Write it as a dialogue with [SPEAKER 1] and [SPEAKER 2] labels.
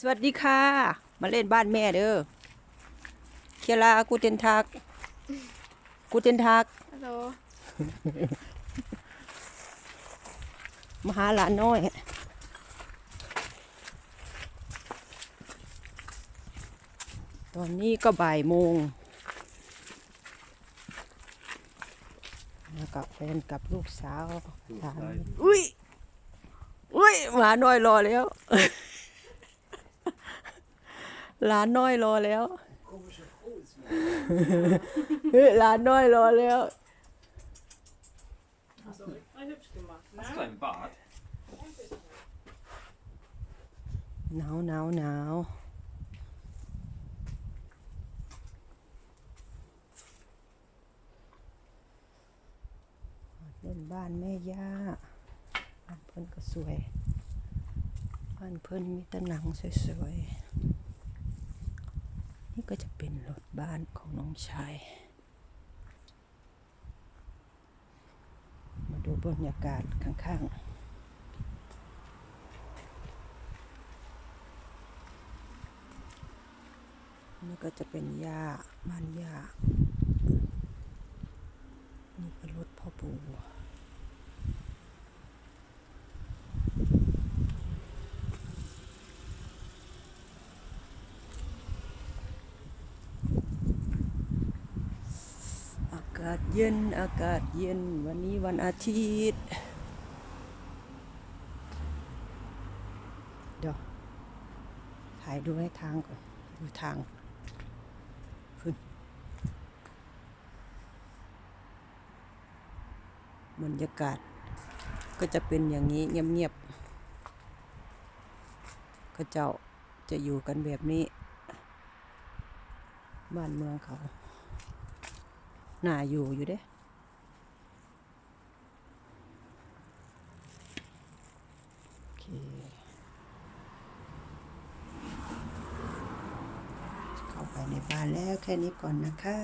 [SPEAKER 1] สวัสดีค่ะ มาเล่นบ้านแม่เด้อ เคียรากูเตนทัก กูเตนทัก
[SPEAKER 2] ฮัลโหล
[SPEAKER 1] มาหาหลานน้อย ตอนนี้ก็บ่ายโมง มากับแฟนกับลูกสาวสามีอุ้ย อุ้ยหมาน้อยรอแล้ว หลานน้อยรอแล้วเฮ้ยหลานน้อยรอแล้ว
[SPEAKER 3] Hast du ein Bad?
[SPEAKER 1] หนาวหนาวหนาวเล่นบ้านแม่ย่าบ้านเพิ่นก็สวย บ้านเพิ่นมีแตะหนังสวยๆนี่ ก็จะเป็นรถบ้านของน้องชาย มาดูบรรยากาศข้างๆนี่ก็จะเป็นหญ้าบ้านหญ้า นี่ก็รถพ่อปู่อาศเย็น อากาศเย็น วันนี้วันอาทิตย์ เดี๋ยว ถ่ายดูให้ทางก่อน ดูทางขึ้นบรรยากาศ ก็จะเป็นอย่างนี้เงียบๆเขาเจ้าจะอยู่กันแบบนี้ บ้านเมืองเขา น่าอยู่อยู่เด้เข้าไปในบ้านแล้วแค่นี้ก่อนนะคะ